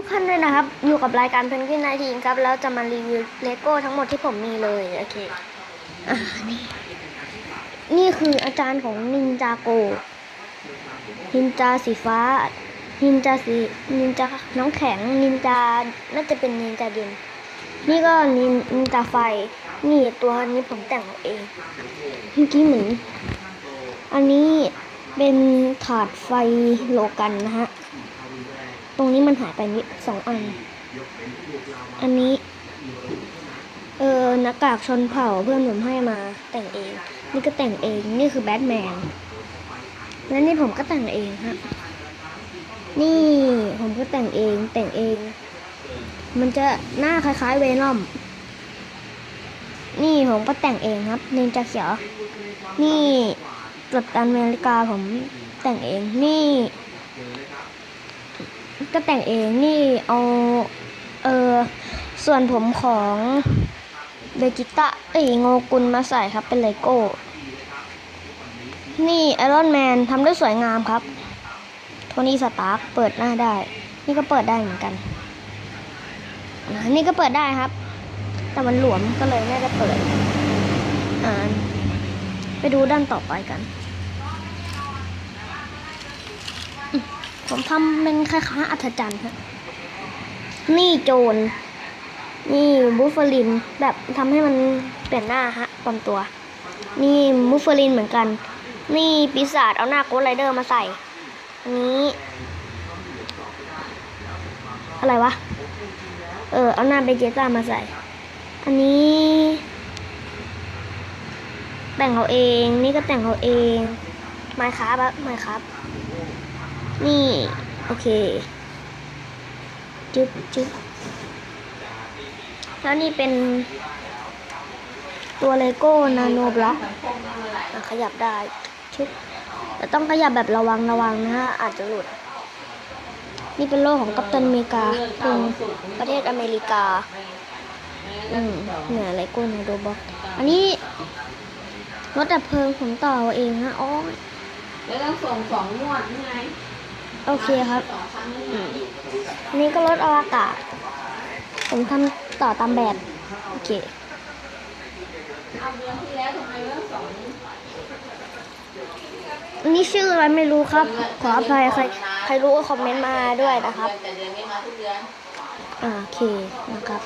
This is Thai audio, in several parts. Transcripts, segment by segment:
ทุกท่านด้วยนะครับ อยู่กับรายการเพนกวินนาทีครับ แล้วจะมารีวิวเลโก้ทั้งหมดที่ผมมีเลย โอเค อ่า นี่ นี่คืออาจารย์ของนินจาโก นินจาสีฟ้า นินจาสี นินจาน้องแข็ง นินจา น่าจะเป็นนินจาเย็น นี่ก็นินนินจาไฟ นี่ตัวนี้ผมแต่งเอง เมื่อกี้เหมือน อันนี้เป็นถาดไฟโลกันนะฮะ ตรงนี้มันหายไปนิดสองอัน อันนี้ เออหน้ากากชนเผ่าเพื่อนผมให้มาแต่งเอง นี่ก็แต่งเอง นี่คือแบทแมน และนี่ผมก็แต่งเองฮะ นี่ผมก็แต่งเอง แต่งเอง มันจะหน้าคล้ายๆเวนอม นี่ผมก็แต่งเองครับนินจาเขียว นี่กัปตันอเมริกาผมแต่งเอง นี่ ก็แต่งเองนี่เอาเออส่วนผมของเบจิต้าเอ้ยโงกุลมาใส่ครับเป็นเลโก้ นี่ไอรอนแมนทำได้สวยงามครับ โทนี่สตาร์กเปิดหน้าได้ นี่ก็เปิดได้เหมือนกันอ่านี่ก็เปิดได้ครับ แต่มันหลวมก็เลยไม่ได้เปิด อ่า ไปดูด้านต่อไปกันอืม ผมทำเป็นคล้ายๆอัธจันทร์ฮะนี่โจร นี่บูฟเฟอริน แบบทำให้มันเปลี่ยนหน้าฮะปลอมตัว นี่บูฟเฟอรินเหมือนกัน นี่ปีศาจเอาหน้าโกสไรเดอร์มาใส่ อันนี้ อะไรวะ เออ เอาหน้าเบเจต้ามาใส่ อันนี้แต่งเขาเอง นี่ก็แต่งเขาเองไมค์ครับไมค์ครับ นี่ โอเคจึ๊บจึ๊บแล้วนี่เป็นตัวเลโก้นาโนบล็อกขยับได้ชึบแต่ต้องขยับแบบระวังระวังนะฮะ อาจจะหลุด นี่เป็นโล่ของกัปตันอเมริกาเป็นประเทศอเมริกา อืมเนี่ยเลโก้นาโนบล็อกอันนี้รถดับเพลิงผมต่อเองนะอ๋อแล้วต้องส่งสองงวดนี่ไง โอเคครับอันี่ไงอันนี้ก็รถอวกาศ ผมทำต่อตามแบบ โอเคเอาเดือนที่แล้วทำไมเรื่องสองอันนี้ชื่ออะไรไม่รู้ครับ ขออภัยใครใครรู้ก็คอมเมนต์มาด้วยนะครับโอเคนะครับ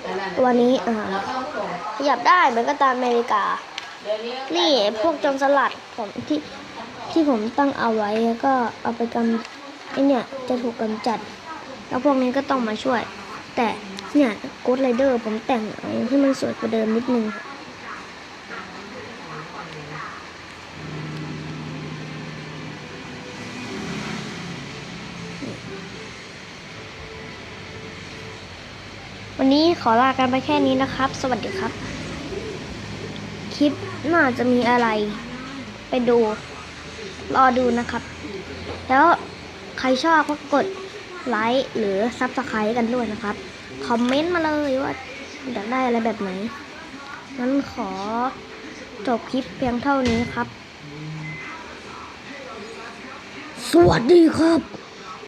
แต่นั่นตัวนี้อ่าขยับได้เหมือนกับตามอเมริกา นี่พวกโจรสลัดผมที่ ที่ผมตั้งเอาไว้ก็เอาไปกำไอเนี่ยจะถูกกำจัด แล้วพวกนี้ก็ต้องมาช่วย แต่เนี่ยโกดไรเดอร์ผมแต่งเอาให้มันสวยกว่าเดิมนิดนึงวันนี้ขอลากันไปแค่นี้นะครับ สวัสดีครับ คลิปน่าจะมีอะไร ไปดู รอดูนะครับ แล้วใครชอบก็กดไลค์หรือซับสไครต์กันด้วยนะครับ คอมเมนต์มาเลยว่าอยากได้อะไรแบบไหนงั้นขอจบคลิปเพียงเท่านี้ครับ สวัสดีครับ